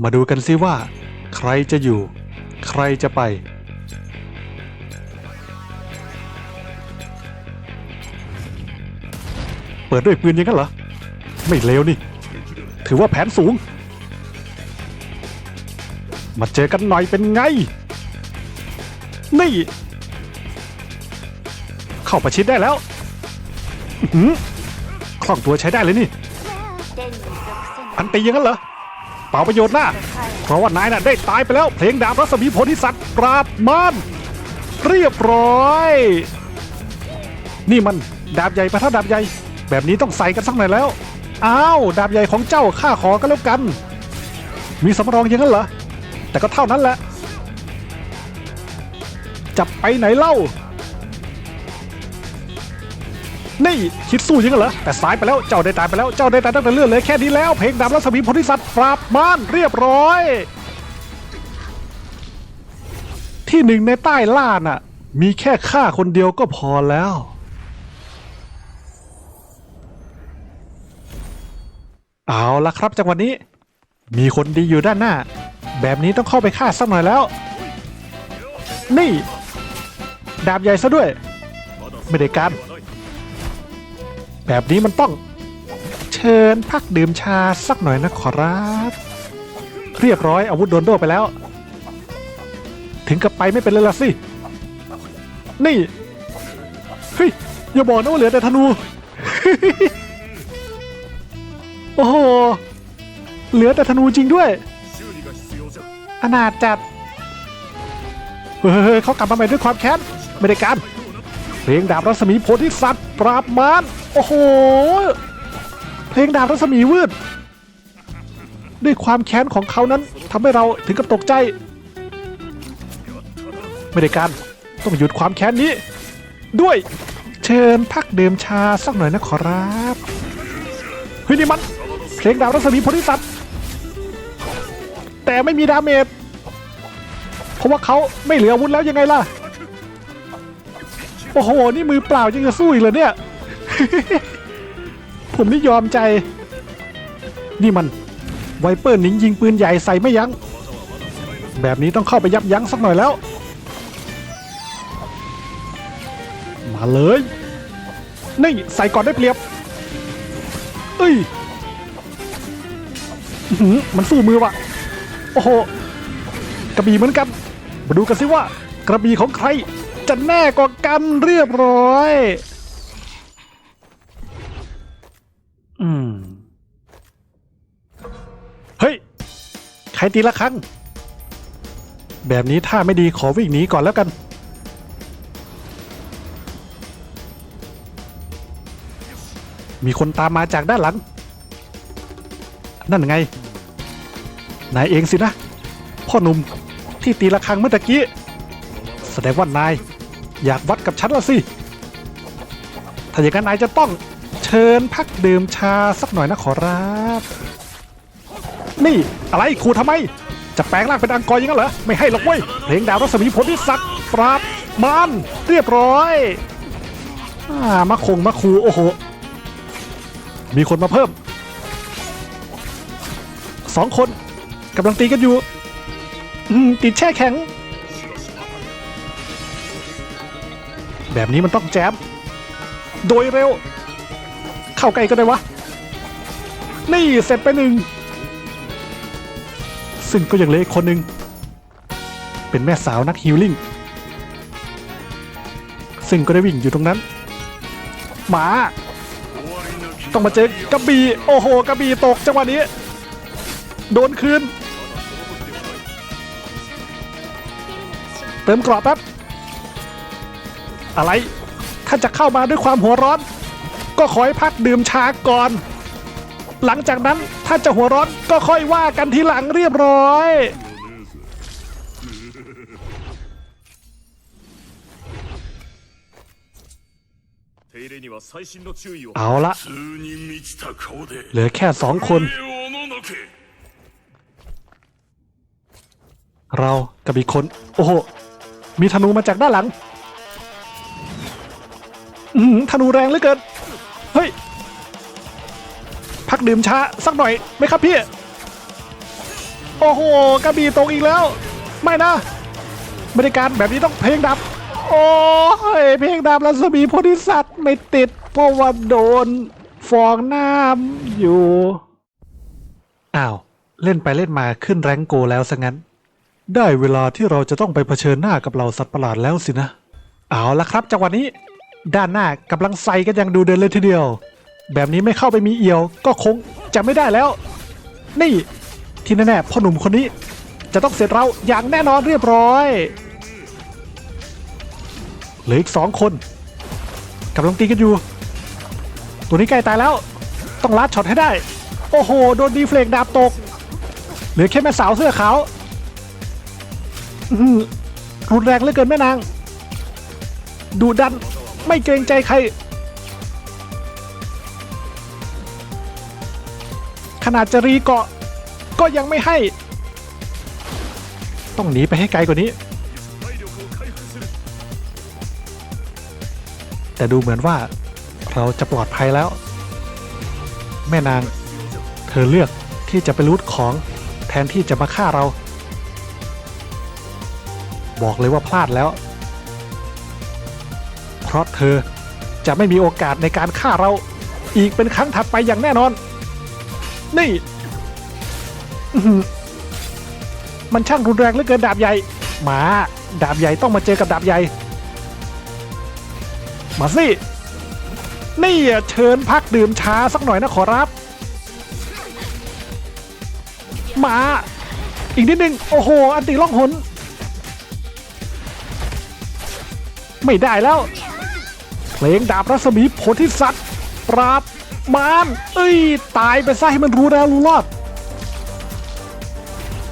มาดูกันซิว่า ใครจะอยู่ ใครจะไป เปิดด้วยปืนยังกันเหรอ ไม่เลวนี่ ถือว่าแผนสูง มาเจอกันหน่อยเป็นไง นี่ เข้าประชิดได้แล้วคล่องตัวใช้ได้เลยนี่ อันตียังกันเหรอ เปล่าประโยชน์นะเพราะว่านายน่ะได้ตายไปแล้ว เพลงดาบรัศมีโพธิสัตว์ปราบมารเรียบร้อย นี่มันดาบใหญ่ปะท่าดาบใหญ่ แบบนี้ต้องใส่กันสักหน่อยแล้ว อ้าว ดาบใหญ่ของเจ้าข้าขอก็แล้วกัน มีสำรองอยังนั้นเหรอ แต่ก็เท่านั้นแหละ จับไปไหนเล่า นี่คิดสู้ยังนั้นเหรอแต่สายไปแล้วเจ้าได้ตายไปแล้วเจ้าได้ตายตั้งแต่เลือดเลยแค่นี้แล้วเพลงดาบรัศมีโพธิสัตว์ปราบมารเรียบร้อย ที่หนึ่งในใต้ล่าน่ะ มีแค่ข้าคนเดียวก็พอแล้วเอาละครับจังหวะนี้ มีคนดีอยู่ด้านหน้า แบบนี้ต้องเข้าไปฆ่าสักหน่อยแล้ว นี่ ดาบใหญ่ซะด้วย ไม่ได้การ แบบนี้มันต้อง เชิญพักดื่มชาสักหน่อยนะขอรับเรียบร้อยอาวุธโดนโดไปแล้ว ถึงกับไปไม่เป็นเลยละสิ นี่ เฮ้ย อย่าบอกนะว่าเหลือแต่ธนู โอ้โห เหลือแต่ธนูจริงด้วย อนาจัด เฮ้ยเขากลับมาใหม่ด้วยความแค้น ไม่ได้การเพลงดาบรัศมีโพธิสัตว์ ปราบมารโอ้โห เพลงดาบรัศมีวืด ด้วยความแค้นของเขานั้นทำให้เราถึงกับตกใจ ไม่ได้การต้องหยุดความแค้นนี้ ด้วยเชิญพักเดื่มชาสักหน่อยนะขอรับเฮ้ยนี่มัน เพลงดาบรัศมีโพธิสัตว์แต่ไม่มีดาเมจเพราะว่าเขาไม่เหลืออาวุธแล้วยังไงล่ะ โอ้โห นี่มือเปล่ายังจะสู้อีกเหรอเนี่ย ผมนี่ยอมใจ นี่มัน ไวเปอร์หนิงยิงปืนใหญ่ใส่ไม่ยัง้ง แบบนี้ต้องเข้าไปยับยั้งสักหน่อยแล้ว มาเลย นี่ใส่ก่อนได้เปรียบ เอ้ยมันสู้มือว่ะโอ้โห กระบี่เหมือนกัน มาดูกันสิว่ากระบี่ของใคร จะแน่กว่ากันเรียบร้อย อืม เฮ้ย ใครตีละครั้ง แบบนี้ถ้าไม่ดีขอวิ่งหนีก่อนแล้วกัน มีคนตามมาจากด้านหลัง นั่นไง นายเองสินะ พ่อหนุ่มที่ตีละครั้งเมื่อตะกี้แสดงว่านาย อยากวัดกับฉันละสิ ถ้าอย่างนั้นนายจะต้องเชิญพักดื่มชาสักหน่อยนะขอรับ นี่อะไรครูทำไม จะแปลงร่างเป็นอังกอร์อยังนั้นเหรอ ไม่ให้หรอกเว้ย เพลงดาวรัศมีโพธิสัตว์ปราบมารเรียบร้อยอ่ามาคงมาครูโอ้โห มีคนมาเพิ่ม สองคนกำลังตีกันอยู่ อืมติดแช่แข็ง แบบนี้มันต้องแจมโดยเร็ว เข้าใกล้ก็ได้วะ นี่เสร็จไปหนึ่ง ซึ่งก็ยังเหลืออีกคนหนึ่ง เป็นแม่สาวนักฮิลลิ่ง ซึ่งก็ได้วิ่งอยู่ตรงนั้น หมา ต้องมาเจอกระบี่โอ้โหกระบี่ตกจังหวะนี้ โดนคืน เติมกรอบแป๊บ อะไรท่านจะเข้ามาด้วยความหัวร้อน ก็ขอให้พักดื่มชาก่อน หลังจากนั้นท่านจะหัวร้อนก็ค่อยว่ากันทีหลังเรียบร้อย เอาละเหลือแค่สองคน เรากับอีกคน โอ้โห มีธนูมาจากด้านหลัง ธนูแรงเหลือเกิน เฮ้ย พักดื่มช้าสักหน่อยไหมครับพี่ โอ้โหกระบี่ตกอีกแล้ว ไม่นะบริการแบบนี้ต้องเพลงดับ โอ้ยเพลงดับรัศมีโพธิสัตว์ไม่ติดเพราะว่าโดนฟองน้ำอยู่ อ้าว เล่นไปเล่นมาขึ้นแรงโกแล้วซะงั้น ได้เวลาที่เราจะต้องไปเผชิญหน้ากับเหล่าสัตว์ประหลาดแล้วสินะ เอาละครับจังหวะนี้ ด้านหน้ากำลังใส่กันอย่างดูเดินเลยทีเดียว แบบนี้ไม่เข้าไปมีเอี่ยว ก็คงจะไม่ได้แล้ว นี่ที่แน่ๆพ่อหนุ่มคนนี้ จะต้องเสร็จเราอย่างแน่นอนเรียบร้อยเหลืออีกสองคนกำลังตีกันอยู่ ตัวนี้ใกล้ตายแล้ว ต้องลัดช็อตให้ได้ โอ้โห โดนดีเฟลกดาบตก เหลือแค่แม่สาวเสื้อขาวหือรุนแรงเหลือเกินแม่นาง ดูดัน ไม่เกรงใจใคร ขนาดจะรีเกาะ ก็ยังไม่ให้ ต้องหนีไปให้ไกลกว่านี้ แต่ดูเหมือนว่าเราจะปลอดภัยแล้ว แม่นาง เธอเลือกที่จะไปรูดของแทนที่จะมาฆ่าเรา บอกเลยว่าพลาดแล้ว ราะเธอจะไม่มีโอกาสในการฆ่าเรา อีกเป็นครั้งถัดไปอย่างแน่นอน นี่มันช่างรุนแรงเหลือเกินดาบใหญ่หมาดาบใหญ่ต้องมาเจอกับดาบใหญ่ มาสิ นี่เชิญพักดื่มชาสักหน่อยนะขอรับ มา อีกนิดนึง โอ้โห อันติล่องหน ไม่ได้แล้ว เลงดาบรัศมีโพธิสัตว์ ปราบมารเอ้ย ตายไปซะให้มันรู้นะรู้รอด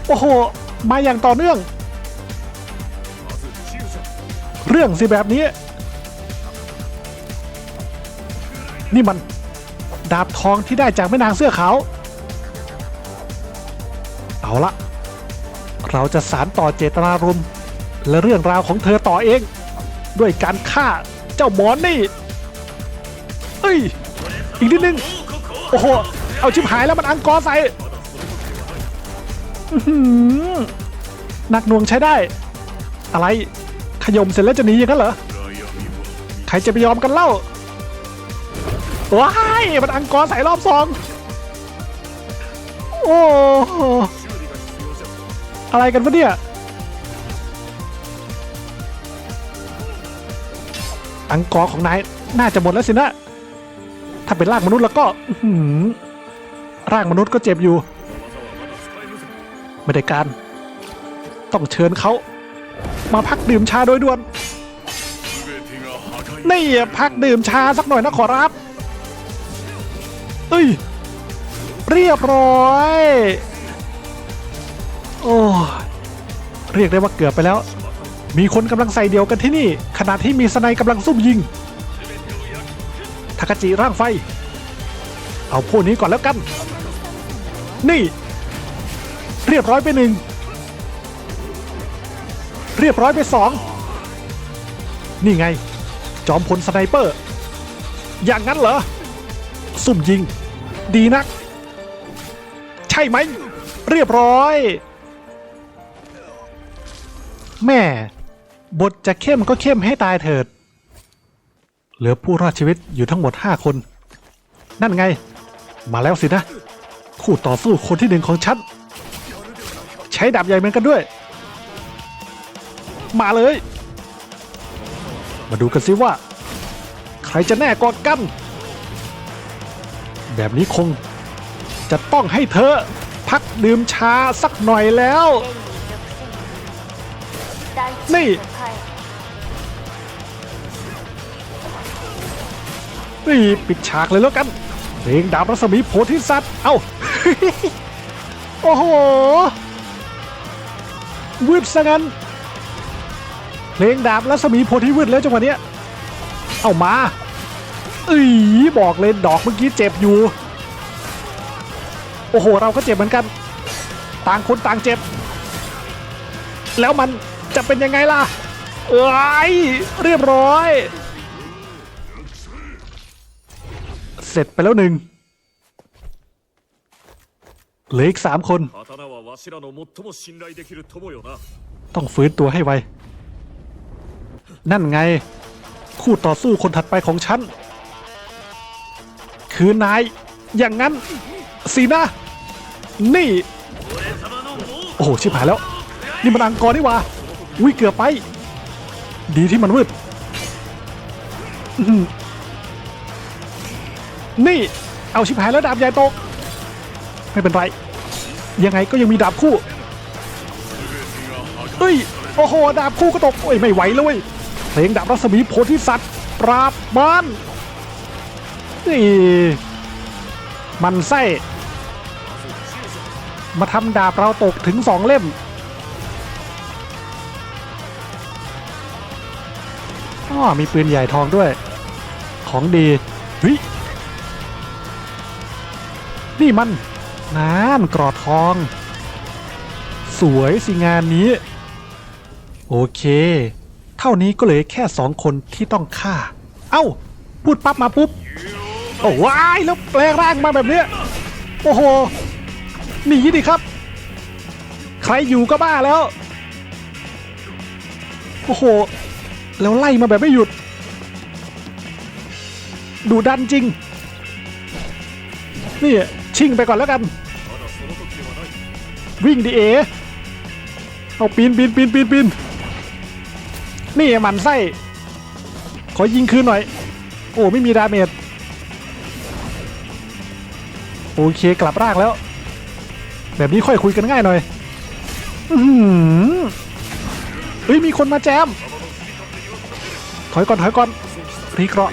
โอ้โห มาอย่างต่อเนื่อง เรื่องสิแบบนี้ นี่มันดาบทองที่ได้จากแม่นางเสื้อขาว เอาละ เราจะสารต่อเจตนารมณ์และเรื่องราวของเธอต่อเอง ด้วยการฆ่า เจ้าหมอนนี่ เอ้ย อีกนิดนึง โอ้โห เอาชิบหายแล้วมันอังกอร์ใส่หนักหน่วงใช้ได้ อะไร ขยมเสร็จแล้วจะหนีอย่างนั้นเหรอ ใครจะไปยอมกันเล่า ว้ายมันอังกอร์ใส่รอบสองโอ้ อะไรกันวะเนี่ย อังกอร์ของนายน่าจะหมดแล้วสินะ ถ้าเป็นร่างมนุษย์แล้วก็ร่างมนุษย์ก็เจ็บอยู่ ไม่ได้การ ต้องเชิญเขามาพักดื่มชาโดยด่วน นี่พักดื่มชาสักหน่อยนะขอรับเอ้ย เรียบร้อย โอ้ เรียกได้ว่าเกือบไปแล้ว มีคนกำลังใส่เดียวกันที่นี่ ขณะที่มีสไนกำลังซุ่มยิงทากาจิร่างไฟ เอาพวกนี้ก่อนแล้วกัน นี่ เรียบร้อยไปหนึ่ง เรียบร้อยไปสองนี่ไง จอมพลสไนเปอร์ อย่างนั้นเหรอ ซุ่มยิง ดีนัก ใช่ไหม เรียบร้อย แม่ บทจะเข้มก็เข้มให้ตายเถิด เหลือผู้รอดชีวิตอยู่ทั้งหมด 5 คน นั่นไง มาแล้วสินะ คู่ต่อสู้คนที่หนึ่งของฉัน ใช้ดาบใหญ่เหมือนกันด้วย มาเลย มาดูกันสิว่า ใครจะแน่กอดกัน แบบนี้คงจะต้องให้เธอ พักดื่มชาสักหน่อยแล้ว นี่นี่ปิดฉากเลยแล้วกันเพลงดาบรัศมีโพธิสัตว์ เอ้า โอ้โหวืดซะงั้น เพลงดาบรัศมีโพธิวืดแล้วจังหวะเนี้ย เอามาอีบอกเลยดอกเมื่อกี้เจ็บอยู่ โอ้โห เราก็เจ็บเหมือนกัน ต่างคนต่างเจ็บ แล้วมัน จะเป็นยังไงล่ะ เอยเรียบร้อย เสร็จไปแล้วหนึ่งเหลืออีกสามคน ต้องฟื้นตัวให้ไว นั่นไง คู่ต่อสู้คนถัดไปของฉัน คือนาย อย่างนั้นสีนะ นี่ โอ้โห ชิบหายแล้ว นี่มันอังกอร์นี่วะ อุ้ยเกือบไป ดีที่มันมืดนี่ เอาชิบหายแล้วดาบใหญ่ตก ไม่เป็นไร ยังไงก็ยังมีดาบคู่เฮ้ย โอ้โห ดาบคู่ก็ตก โอ้ย ไม่ไหวแล้วเว้ยเพลงดาบรัศมีโพธิสัตว์ ปราบมารนี่มันไส้ มาทำดาบเราตกถึงสองเล่ม มีปืนใหญ่ทองด้วย ของดีเฮ้ยนี่มันนานกรอดทอง สวยสิงานนี้ โอเค เท่านี้ก็เลยแค่สองคนที่ต้องฆ่า เอ้า พูดปั๊บมาปุ๊บ โอ้ว้ายแล้วแปลงร่างมาแบบเนี้ยโอ้โหหนีดิครับ ใครอยู่ก็บ้าแล้ว โอ้โห แล้วไล่มาแบบไม่หยุด ดูดันจริง นี่ชิงไปก่อนแล้วกัน วิ่งดีเอ เอาปีนปีนปีนปีนปีนนี่มันไส้ ขอยิงคืนหน่อย โอ้ไม่มีดาเมจ โอเคกลับร่างแล้ว แบบนี้ค่อยคุยกันง่ายหน่อย อืมเฮ้ยมีคนมาแจม ถอยก่อนถอยก่อนรีเคราะห์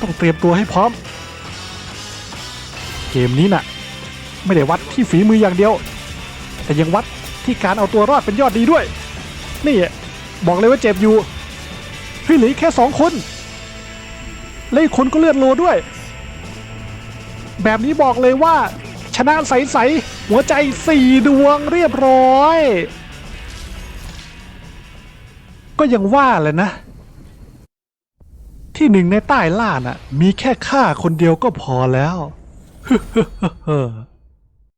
ต้องเตรียมตัวให้พร้อม เกมนี้น่ะ ไม่ได้วัดที่ฝีมืออย่างเดียว แต่ยังวัดที่การเอาตัวรอดเป็นยอดดีด้วย นี่บอกเลยว่าเจ็บอยู่เฮ้ยเหลีแค่สองคนและอีกคนก็เลือดโลด้วย แบบนี้บอกเลยว่า ชนะใสๆหัวใจสี่ดวงเรียบร้อย ก็ยังว่าแหละนะ ที่หนึ่งในใต้ล่าน่ะ มีแค่ข้าคนเดียวก็พอแล้ว เฮ้อ